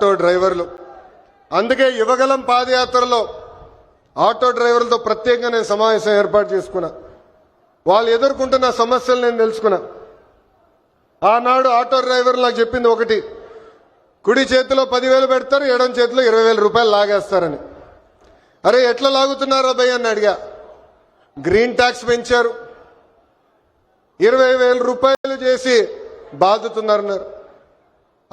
Auto డ్రైవర్లు. అందుకే యువగలం పాదయాత్రలో ఆటో డ్రైవర్లతో ప్రత్యేకంగా నేను సమావేశం ఏర్పాటు చేసుకున్నా. వాళ్ళు ఎదుర్కొంటున్న సమస్యలు నేను తెలుసుకున్నా. ఆనాడు ఆటో డ్రైవర్లు నాకు చెప్పింది ఒకటి కుడి చేతిలో పదివేలు పెడతారు ఎడం చేతిలో ఇరవై వేల రూపాయలు లాగేస్తారని. అరే ఎట్లా లాగుతున్నారా భయ్ అని అడిగా. గ్రీన్ ట్యాక్స్ పెంచారు. ఇరవై వేల రూపాయలు చేసి బాధుతున్నారన్నారు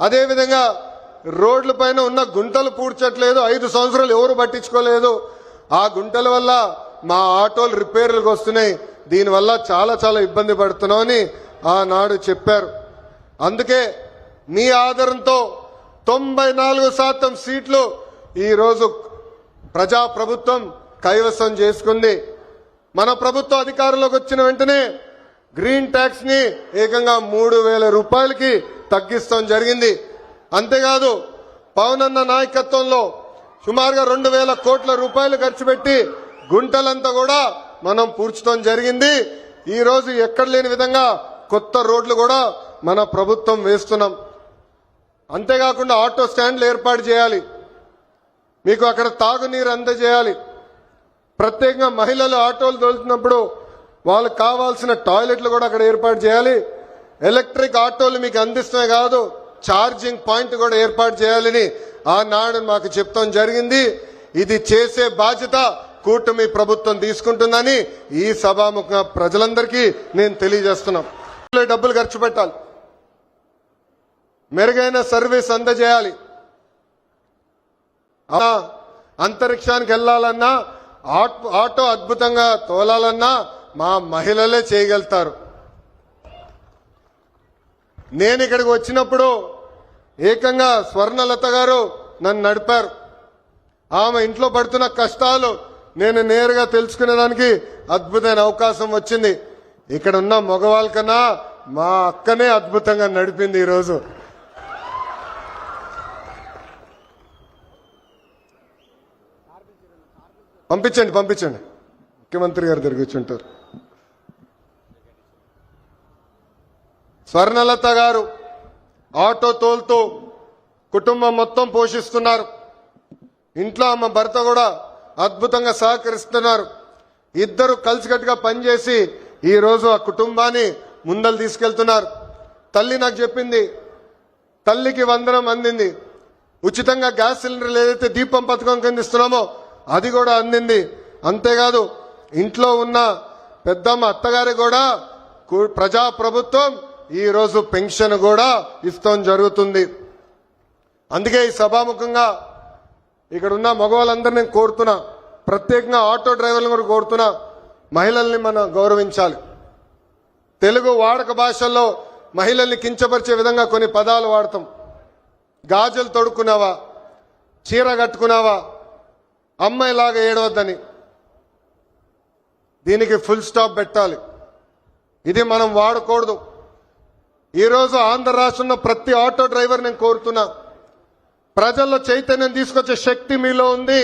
అదేవిధంగా రోడ్ల పైన ఉన్న గుంటలు పూడ్చట్లేదు ఐదు సంవత్సరాలు ఎవరు పట్టించుకోలేదు. ఆ గుంటల వల్ల మా ఆటోలు రిపేర్లకు వస్తున్నాయి. దీనివల్ల చాలా చాలా ఇబ్బంది పడుతున్నామని ఆనాడు చెప్పారు. అందుకే మీ ఆధారంతో తొంభై నాలుగు శాతం సీట్లు ఈరోజు ప్రజా ప్రభుత్వం కైవసం చేసుకుంది. మన ప్రభుత్వం అధికారంలోకి వచ్చిన వెంటనే గ్రీన్ ట్యాక్స్ని ఏకంగా మూడు వేల రూపాయలకి తగ్గిస్తాం జరిగింది. అంతేకాదు పవన్ అన్న నాయకత్వంలో సుమారుగా రెండు వేల కోట్ల రూపాయలు ఖర్చు పెట్టి గుంటలంతా కూడా మనం పూడ్చడం జరిగింది. ఈ రోజు ఎక్కడ లేని విధంగా కొత్త రోడ్లు కూడా మన ప్రభుత్వం వేస్తున్నాం. అంతేకాకుండా ఆటో స్టాండ్లు ఏర్పాటు చేయాలి. మీకు అక్కడ తాగునీరు అందజేయాలి. ప్రత్యేకంగా మహిళలు ఆటోలు తోలుతున్నప్పుడు వాళ్ళకి కావాల్సిన టాయిలెట్లు కూడా అక్కడ ఏర్పాటు చేయాలి. ఎలక్ట్రిక్ ఆటోలు మీకు అందిస్తున్నాయి కాదు. ఛార్జింగ్ పాయింట్ కూడా ఏర్పాటు చేయాలని ఆనాడు మాకు చెప్తాం జరిగింది. ఇది చేసే బాధ్యత కూటమి ప్రభుత్వం తీసుకుంటుందని ఈ సభాముఖ ప్రజలందరికీ నేను తెలియజేస్తున్నాం. డబ్బులు ఖర్చు పెట్టాలి. మెరుగైన సర్వీస్ అందజేయాలి. అంతరిక్షానికి వెళ్ళాలన్నా ఆట్- ఆటో అద్భుతంగా తోలాలన్నా మా మహిళలే చేయగలుగుతారు. నేను ఇక్కడికి వచ్చినప్పుడు ఏకంగా స్వర్ణలత గారు నన్ను నడిపారు. ఆమె ఇంట్లో పడుతున్న కష్టాలు నేను నేరుగా తెలుసుకునేదానికి అద్భుతమైన అవకాశం వచ్చింది. ఇక్కడ ఉన్న మగవాళ్ళ కన్నా మా అక్కనే అద్భుతంగా నడిపింది ఈరోజు. పంపించండి పంపించండి. ముఖ్యమంత్రి గారు తిరిగి వచ్చి ఉంటారు. స్వర్ణలత గారు ఆటో తోలుతూ కుటుంబం మొత్తం పోషిస్తున్నారు. ఇంట్లో ఆమె భర్త కూడా అద్భుతంగా సహకరిస్తున్నారు. ఇద్దరు కలిసికట్టుగా పనిచేసి ఈరోజు ఆ కుటుంబాన్ని ముందలు తీసుకెళ్తున్నారు. తల్లి నాకు చెప్పింది తల్లికి వందనం అందింది. ఉచితంగా గ్యాస్ సిలిండర్లు ఏదైతే దీపం పథకం కింద ఇస్తున్నామో అది కూడా అందింది. అంతేకాదు ఇంట్లో ఉన్న పెద్దమ్మ అత్తగారి కూడా ప్రజా ప్రభుత్వం ఈరోజు పెన్షన్ కూడా ఇస్తాం జరుగుతుంది. అందుకే ఈ సభాముఖంగా ఇక్కడ ఉన్న మగవాళ్ళందరినీ నేను కోరుతున్నా ప్రత్యేకంగా ఆటో డ్రైవర్లను కూడా కోరుతున్నా మహిళల్ని మనం గౌరవించాలి. తెలుగు వాడక భాషల్లో మహిళల్ని కించపరిచే విధంగా కొన్ని పదాలు వాడతాం. గాజులు తొడుక్కున్నావా? చీర కట్టుకున్నావా? అమ్మాయిలాగా ఏడవద్దని. దీనికి ఫుల్ స్టాప్ పెట్టాలి. ఇది మనం వాడకూడదు. ఈరోజు ఆంధ్ర రాష్ట్రంలో ప్రతి ఆటో డ్రైవర్ నేను కోరుతున్నా. ప్రజల్లో చైతన్యం తీసుకొచ్చే శక్తి మీలో ఉంది.